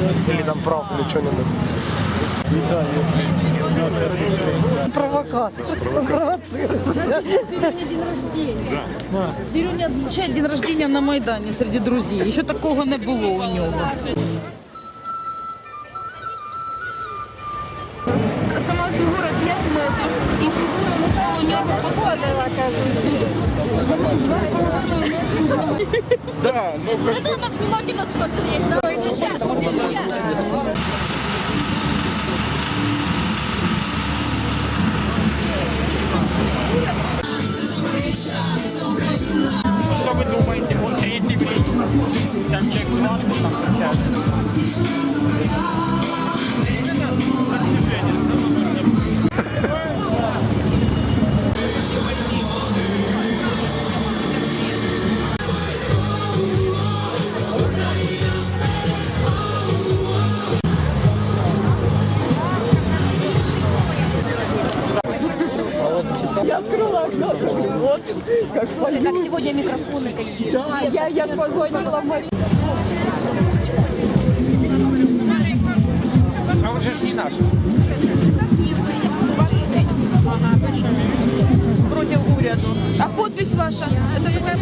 или там прав, или что-нибудь. Провокатор. Он провоцирует. Сегодня день рождения. Веруня отмечает день рождения на Майдані серед друзів. Ще такого не було у нього. Сама фігура 5 метрів і фігура у нього посадила, Да, ну как Надо внимательно смотреть. Давай, 下次注意下 Слушай, как сегодня микрофоны какие. Да, я, я позвонила Марине. А он же не наш. Против уряду. А подпись ваша? Это какая?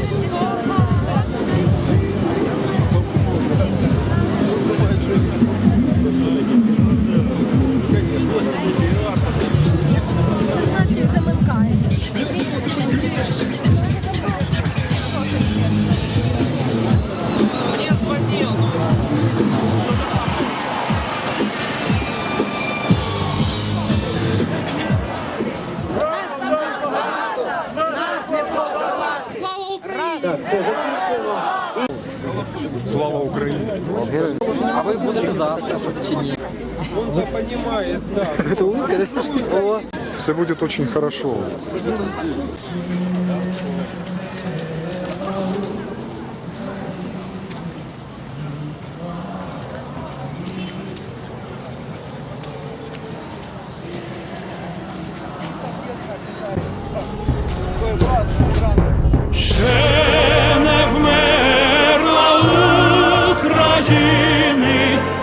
Слава Україні. А ви будете завтра чи ні? Все буде дуже хорошо. Ще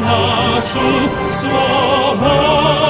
нашу свободу